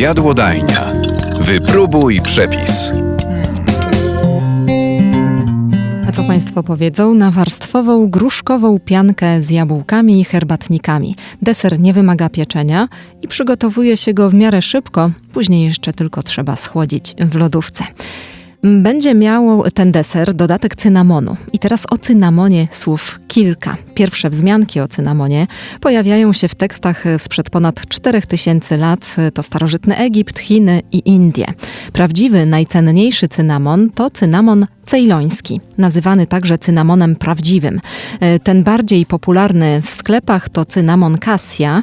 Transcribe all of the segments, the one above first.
Jadłodajnia. Wypróbuj przepis. A co Państwo powiedzą na warstwową gruszkową piankę z jabłkami i herbatnikami? Deser nie wymaga pieczenia i przygotowuje się go w miarę szybko, później jeszcze tylko trzeba schłodzić w lodówce. Będzie miał ten deser dodatek cynamonu. I teraz o cynamonie słów kilka. Pierwsze wzmianki o cynamonie pojawiają się w tekstach sprzed ponad 4000 lat. To starożytny Egipt, Chiny i Indie. Prawdziwy, najcenniejszy cynamon to cynamon cejloński, nazywany także cynamonem prawdziwym. Ten bardziej popularny w sklepach to cynamon cassia,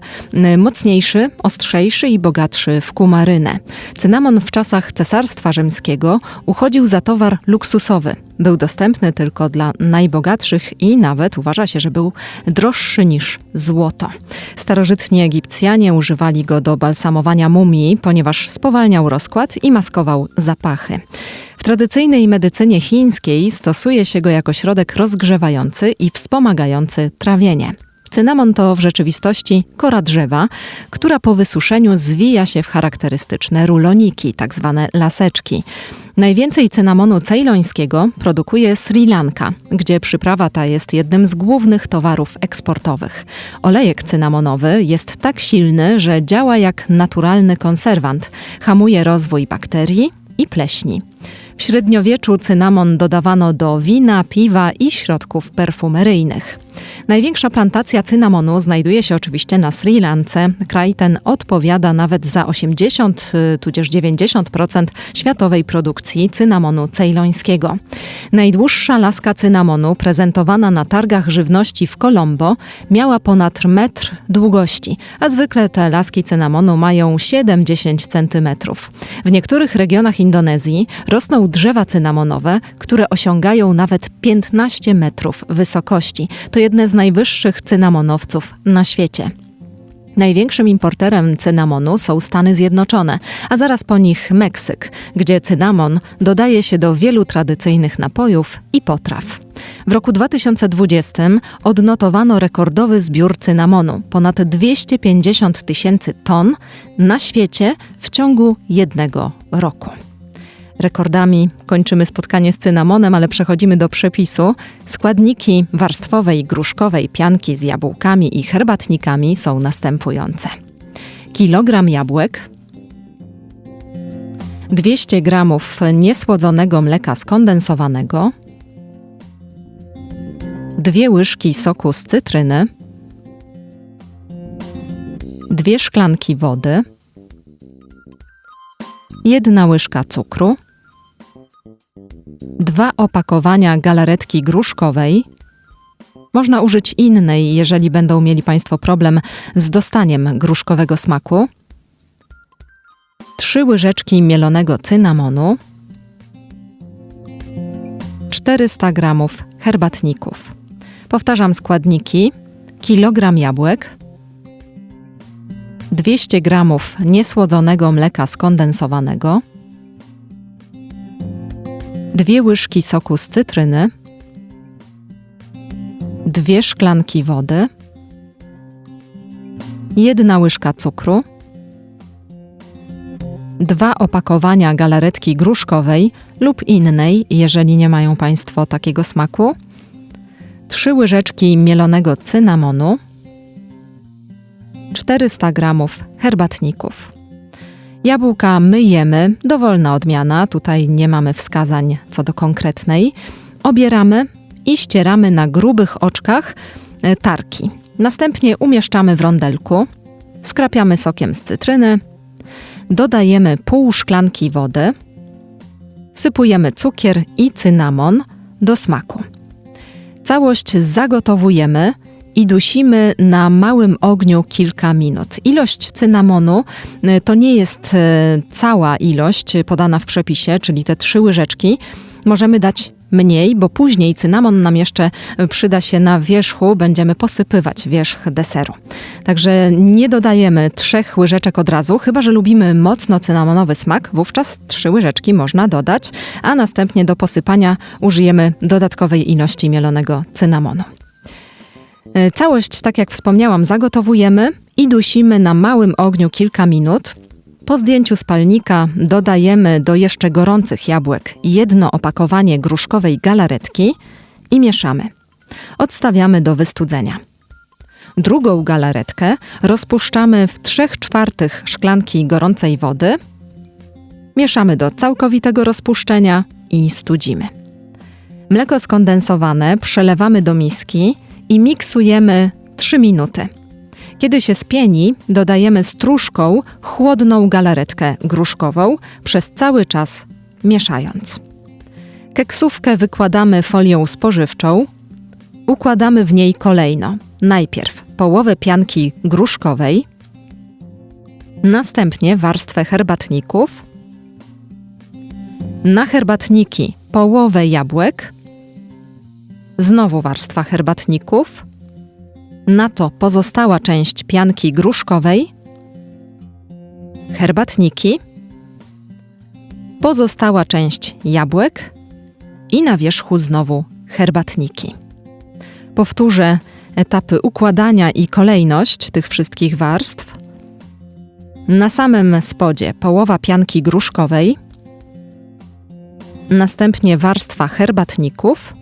mocniejszy, ostrzejszy i bogatszy w kumarynę. Cynamon w czasach Cesarstwa Rzymskiego uchodził za towar luksusowy. Był dostępny tylko dla najbogatszych i nawet uważa się, że był droższy niż złoto. Starożytni Egipcjanie używali go do balsamowania mumii, ponieważ spowalniał rozkład i maskował zapachy. W tradycyjnej medycynie chińskiej stosuje się go jako środek rozgrzewający i wspomagający trawienie. Cynamon to w rzeczywistości kora drzewa, która po wysuszeniu zwija się w charakterystyczne ruloniki, tak zwane laseczki. Najwięcej cynamonu cejlońskiego produkuje Sri Lanka, gdzie przyprawa ta jest jednym z głównych towarów eksportowych. Olejek cynamonowy jest tak silny, że działa jak naturalny konserwant, hamuje rozwój bakterii i pleśni. W średniowieczu cynamon dodawano do wina, piwa i środków perfumeryjnych. Największa plantacja cynamonu znajduje się oczywiście na Sri Lance. Kraj ten odpowiada nawet za 80 tudzież 90% światowej produkcji cynamonu cejlońskiego. Najdłuższa laska cynamonu prezentowana na targach żywności w Colombo miała ponad metr długości, a zwykle te laski cynamonu mają 7-10 centymetrów. W niektórych regionach Indonezji rosną drzewa cynamonowe, które osiągają nawet 15 metrów wysokości. To jedne z najwyższych cynamonowców na świecie. Największym importerem cynamonu są Stany Zjednoczone, a zaraz po nich Meksyk, gdzie cynamon dodaje się do wielu tradycyjnych napojów i potraw. W roku 2020 odnotowano rekordowy zbiór cynamonu ponad 250 tysięcy ton na świecie w ciągu jednego roku. Rekordami kończymy spotkanie z cynamonem, ale przechodzimy do przepisu. Składniki warstwowej gruszkowej pianki z jabłkami i herbatnikami są następujące. Kilogram jabłek, 200 gramów niesłodzonego mleka skondensowanego, dwie łyżki soku z cytryny, dwie szklanki wody, jedna łyżka cukru, dwa opakowania galaretki gruszkowej. Można użyć innej, jeżeli będą mieli Państwo problem z dostaniem gruszkowego smaku. Trzy łyżeczki mielonego cynamonu. 400 gramów herbatników. Powtarzam składniki: kilogram jabłek, 200 gramów niesłodzonego mleka skondensowanego, dwie łyżki soku z cytryny, dwie szklanki wody, jedna łyżka cukru, dwa opakowania galaretki gruszkowej lub innej, jeżeli nie mają Państwo takiego smaku, trzy łyżeczki mielonego cynamonu, 400 gramów herbatników. Jabłka myjemy, dowolna odmiana, tutaj nie mamy wskazań co do konkretnej. Obieramy i ścieramy na grubych oczkach e, tarki. Następnie umieszczamy w rondelku, skrapiamy sokiem z cytryny, dodajemy pół szklanki wody, wsypujemy cukier i cynamon do smaku. Całość zagotowujemy i dusimy na małym ogniu kilka minut. Ilość cynamonu y, to nie jest y, cała ilość podana w przepisie, czyli te trzy łyżeczki. Możemy dać mniej, bo później cynamon nam jeszcze przyda się na wierzchu, będziemy posypywać wierzch deseru. Także nie dodajemy trzech łyżeczek od razu, chyba że lubimy mocno cynamonowy smak, wówczas trzy łyżeczki można dodać, a następnie do posypania użyjemy dodatkowej ilości mielonego cynamonu. E, całość, tak jak wspomniałam, zagotowujemy i dusimy na małym ogniu kilka minut. Po zdjęciu spalnika dodajemy do jeszcze gorących jabłek jedno opakowanie gruszkowej galaretki i mieszamy. Odstawiamy do wystudzenia. Drugą galaretkę rozpuszczamy w 3 czwartych szklanki gorącej wody. Mieszamy do całkowitego rozpuszczenia i studzimy. Mleko skondensowane przelewamy do miski i miksujemy 3 minuty. Kiedy się spieni, dodajemy stróżką chłodną galaretkę gruszkową, przez cały czas mieszając. Keksówkę wykładamy folią spożywczą, układamy w niej kolejno. Najpierw połowę pianki gruszkowej, następnie warstwę herbatników, na herbatniki połowę jabłek, znowu warstwa herbatników, na to pozostała część pianki gruszkowej, herbatniki, pozostała część jabłek. I na wierzchu znowu herbatniki. Powtórzę etapy układania i kolejność tych wszystkich warstw. Na samym spodzie połowa pianki gruszkowej, następnie warstwa herbatników,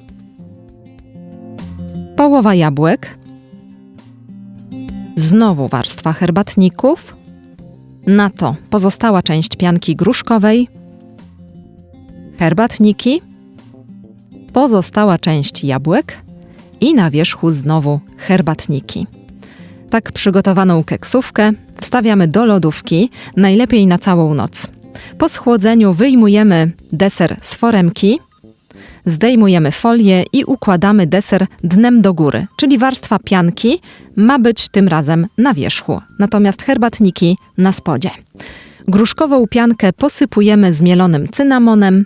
połowa jabłek, znowu warstwa herbatników, na to pozostała część pianki gruszkowej, herbatniki, pozostała część jabłek. I na wierzchu znowu herbatniki. Tak przygotowaną keksówkę wstawiamy do lodówki, najlepiej na całą noc. Po schłodzeniu wyjmujemy deser z foremki, zdejmujemy folię i układamy deser dnem do góry, czyli warstwa pianki ma być tym razem na wierzchu, natomiast herbatniki na spodzie. Gruszkową piankę posypujemy zmielonym cynamonem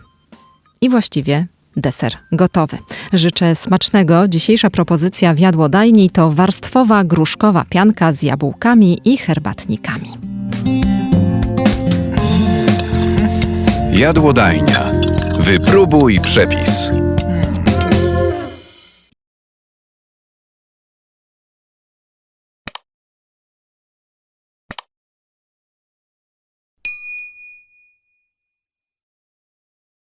i właściwie deser gotowy. Życzę smacznego. Dzisiejsza propozycja w jadłodajni to warstwowa gruszkowa pianka z jabłkami i herbatnikami. Jadłodajnia. Wypróbuj przepis.